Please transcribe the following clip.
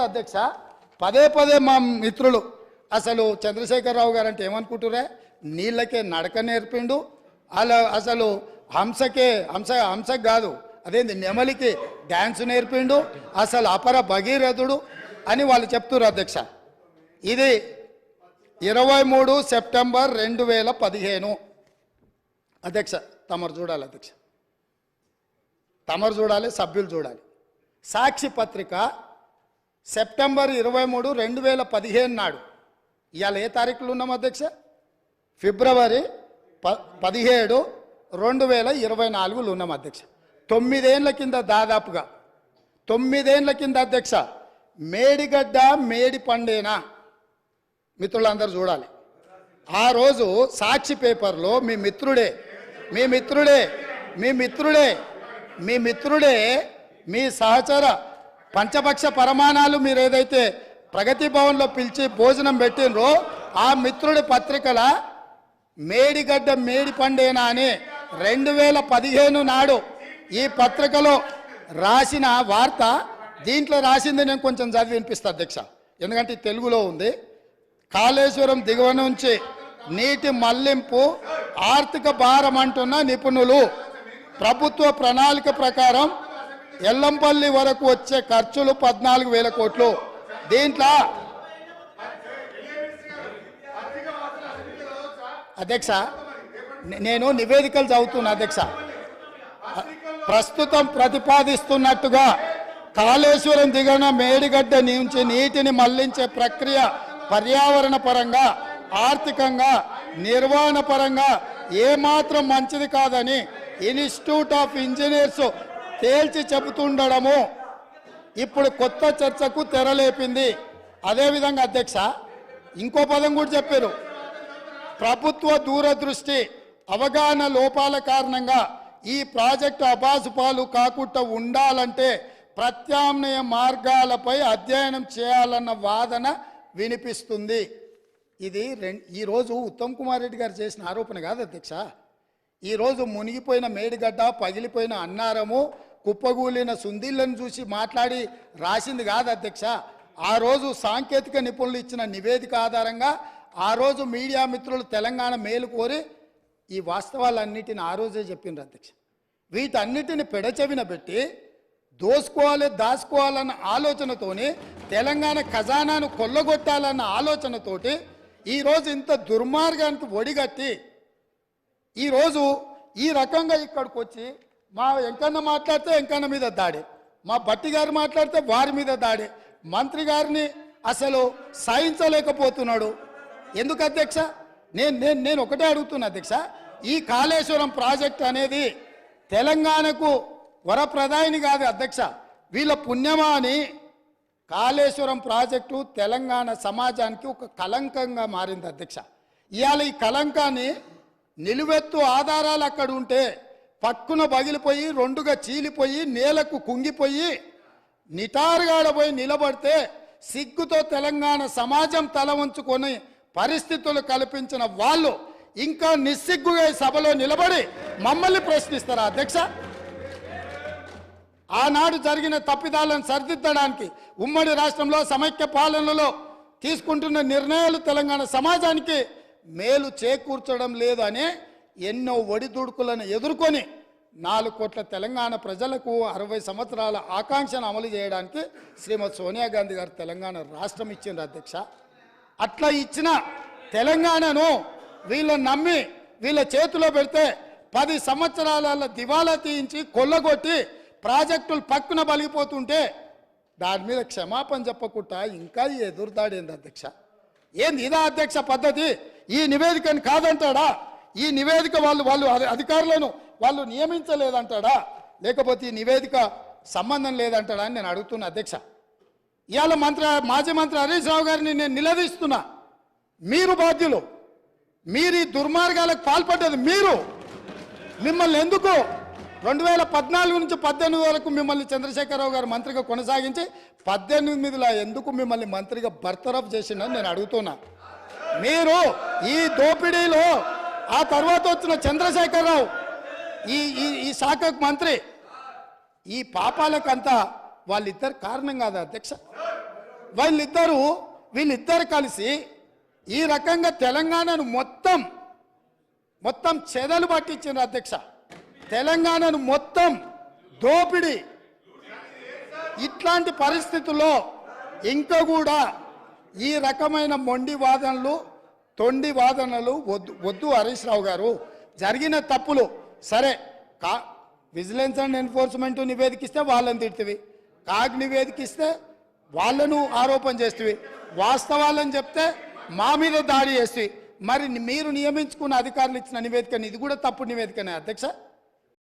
అధ్యక్ష? పదే పదే మా మిత్రులు అసలు చంద్రశేఖరరావు గారు అంటే ఏమనుకుంటురే నీళ్ళకే నడక నేర్పిండు అలా అసలు హంసకే హంస హంసకు కాదు అదేంది నెమలికి డ్యాన్స్ నేర్పిండు అసలు అపర భగీరథుడు అని వాళ్ళు చెప్తున్నారు అధ్యక్ష. ఇది ఇరవై మూడు సెప్టెంబర్ రెండు వేల పదిహేను. అధ్యక్ష తమరు చూడాలి అధ్యక్ష. తమరు చూడాలి సభ్యులు చూడాలి. సాక్షి పత్రిక సెప్టెంబర్ ఇరవై మూడు రెండు వేల పదిహేను నాడు. ఇవాళ ఏ తారీఖులు ఉన్నాం అధ్యక్ష? ఫిబ్రవరి ప పదిహేడు రెండు వేల ఇరవై నాలుగులు ఉన్నాం అధ్యక్ష. తొమ్మిదేండ్ల కింద దాదాపుగా తొమ్మిదేండ్ల కింద అధ్యక్ష మేడిగడ్డ మేడి పండేనా? మిత్రులందరూ చూడాలి. ఆ రోజు సాక్షి పేపర్లో మీ మిత్రుడే మీ మిత్రుడే మీ మిత్రుడే మీ మిత్రుడే మీ సహచర పంచపక్ష పరమాణాలు మీరు ఏదైతే ప్రగతి భవన్లో పిలిచి భోజనం పెట్టినరో ఆ మిత్రుడి పత్రికల మేడిగడ్డ మేడి పండేనా అని రెండు వేల పదిహేను నాడు ఈ పత్రికలో రాసిన వార్త దీంట్లో రాసింది నేను కొంచెం చదివి వినిపిస్తా అధ్యక్ష. ఎందుకంటే తెలుగులో ఉంది. కాళేశ్వరం దిగువ నుంచి నీటి మళ్ళింపు ఆర్థిక భారం అంటున్న నిపుణులు ప్రభుత్వ ప్రణాళిక ప్రకారం ఎల్లంపల్లి వరకు వచ్చే ఖర్చులు పద్నాలుగు వేల కోట్లు. దీంట్లో? అధ్యక్ష నేను నివేదికలు చదువుతున్నా అధ్యక్ష. ప్రస్తుతం ప్రతిపాదిస్తున్నట్టుగా కాళేశ్వరం దిగన మేడిగడ్డ నుంచి నీటిని మళ్ళించే ప్రక్రియ పర్యావరణ పరంగా ఆర్థికంగా నిర్వహణ పరంగా ఏమాత్రం మంచిది కాదని ఇన్స్టిట్యూట్ ఆఫ్ ఇంజనీర్స్ తేల్చి చెబుతుండడము. ఇప్పుడు కొత్త చర్చకు తెరలేపింది అదేవిధంగా అధ్యక్ష ఇంకో పదం కూడా చెప్పారు. ప్రభుత్వ దూరదృష్టి అవగాహన లోపాల కారణంగా ఈ ప్రాజెక్టు అబాసుపాలు కాకుండా ఉండాలంటే ప్రత్యామ్నాయ మార్గాలపై అధ్యయనం చేయాలన్న వాదన వినిపిస్తుంది. ఇది రెం ఈరోజు ఉత్తమ్ కుమార్ రెడ్డి గారు చేసిన ఆరోపణ కాదు అధ్యక్ష. ఈరోజు మునిగిపోయిన మేడిగడ్డ పగిలిపోయిన అన్నారము కుప్పగూలిన సుందీళ్ళను చూసి మాట్లాడి రాసింది కాదు అధ్యక్ష. ఆ రోజు సాంకేతిక నిపుణులు ఇచ్చిన నివేదిక ఆధారంగా ఆ రోజు మీడియా మిత్రులు తెలంగాణ మేలు కోరి ఈ వాస్తవాలన్నిటిని ఆ రోజే చెప్పిండ్రు అధ్యక్ష. వీటన్నిటిని పెడచెవిన పెట్టి దోసుకోవాలి దాచుకోవాలన్న ఆలోచనతోని తెలంగాణ ఖజానాను కొల్లగొట్టాలన్న ఆలోచనతోటి ఈరోజు ఇంత దుర్మార్గానికి ఒడిగట్టి ఈరోజు ఈ రకంగా ఇక్కడికి వచ్చి మా వెంకన్న మాట్లాడితే వెంకన్న మీద దాడి. మా భట్టి గారు మాట్లాడితే వారి మీద దాడి. మంత్రి గారిని అసలు సహించలేకపోతున్నాడు. ఎందుకు అధ్యక్ష? నేను నేను నేను ఒకటే అడుగుతున్నా అధ్యక్ష. ఈ కాళేశ్వరం ప్రాజెక్ట్ అనేది తెలంగాణకు వరప్రదాయిని కాదు అధ్యక్ష. వీళ్ళ పుణ్యమా అని కాళేశ్వరం ప్రాజెక్టు తెలంగాణ సమాజానికి ఒక కలంకంగా మారింది అధ్యక్ష. ఇవాళ ఈ కలంకాన్ని నిలువెత్తు ఆధారాలు అక్కడ ఉంటే పక్కున పగిలిపోయి రెండుగా చీలిపోయి నేలకు కుంగిపోయి నిటారుగాడపోయి నిలబడితే సిగ్గుతో తెలంగాణ సమాజం తల ఉంచుకొని పరిస్థితులు కల్పించిన వాళ్ళు ఇంకా నిస్సిగ్గుగా ఈ సభలో నిలబడి మమ్మల్ని ప్రశ్నిస్తారా. అధ్యక్ష ఆనాడు జరిగిన తప్పిదాలను సరిదిద్దడానికి ఉమ్మడి రాష్ట్రంలో సమైక్య పాలనలో తీసుకుంటున్న నిర్ణయాలు తెలంగాణ సమాజానికి మేలు చేకూర్చడం లేదు అనే ఎన్నో ఒడిదుడుకులను ఎదుర్కొని నాలుగు కోట్ల తెలంగాణ ప్రజలకు అరవై సంవత్సరాల ఆకాంక్షను అమలు చేయడానికి శ్రీమతి సోనియా గాంధీ గారు తెలంగాణ రాష్ట్రం ఇచ్చింది అధ్యక్ష. అట్లా ఇచ్చిన తెలంగాణను వీళ్ళని నమ్మి వీళ్ళ చేతిలో పెడితే పది సంవత్సరాల దివాలా తీయించి కొల్లగొట్టి ప్రాజెక్టులు పక్కున బలిగిపోతుంటే దాని మీద క్షమాపణ చెప్పకుండా ఇంకా ఈ అధ్యక్ష? ఏంది ఇదా అధ్యక్ష పద్ధతి? ఈ నివేదికని కాదంటాడా? ఈ నివేదిక వాళ్ళు వాళ్ళు అధికారులను వాళ్ళు నియమించలేదంటాడా? లేకపోతే ఈ నివేదిక సంబంధం లేదంటాడా అని నేను అడుగుతున్నా అధ్యక్ష. ఇవాళ మంత్రి మాజీ మంత్రి హరీష్ రావు గారిని నేను నిలదీస్తున్నా. మీరు బాధ్యులు. మీరు ఈ దుర్మార్గాలకు పాల్పడ్డది మీరు. మిమ్మల్ని ఎందుకు రెండు వేల పద్నాలుగు నుంచి పద్దెనిమిది వరకు మిమ్మల్ని చంద్రశేఖరరావు గారు మంత్రిగా కొనసాగించి పద్దెనిమిదిలో ఎందుకు మిమ్మల్ని మంత్రిగా బర్తరఫ్ చేసిండని నేను అడుగుతున్నా. మీరు ఈ దోపిడీలో ఆ తర్వాత వచ్చిన చంద్రశేఖరరావు ఈ ఈ ఈ శాఖకు మంత్రి ఈ పాపాలకంతా వాళ్ళిద్దరు కారణం కాదు అధ్యక్ష. వీళ్ళిద్దరూ వీళ్ళిద్దరు కలిసి ఈ రకంగా తెలంగాణను మొత్తం మొత్తం చెదలు పట్టించిన అధ్యక్ష. తెలంగాణను మొత్తం దోపిడి. ఇట్లాంటి పరిస్థితుల్లో ఇంకా కూడా ఈ రకమైన మొండి వాదనలు తొండి వాదనలు వద్దు వద్దు హరీష్ రావు గారు. జరిగిన తప్పులు సరే కా విజిలెన్స్ అండ్ ఎన్ఫోర్స్మెంట్ నివేదికిస్తే వాళ్ళని తిడుతుంది కాగ్ నివేదికిస్తే వాళ్ళను ఆరోపణ చేస్తుంది వాస్తవాలను చెప్తే మా మీద దాడి చేస్తుంది మరి మీరు నియమించుకున్న అధికారులు ఇచ్చిన నివేదికని ఇది కూడా తప్పుడు నివేదికనే అధ్యక్ష?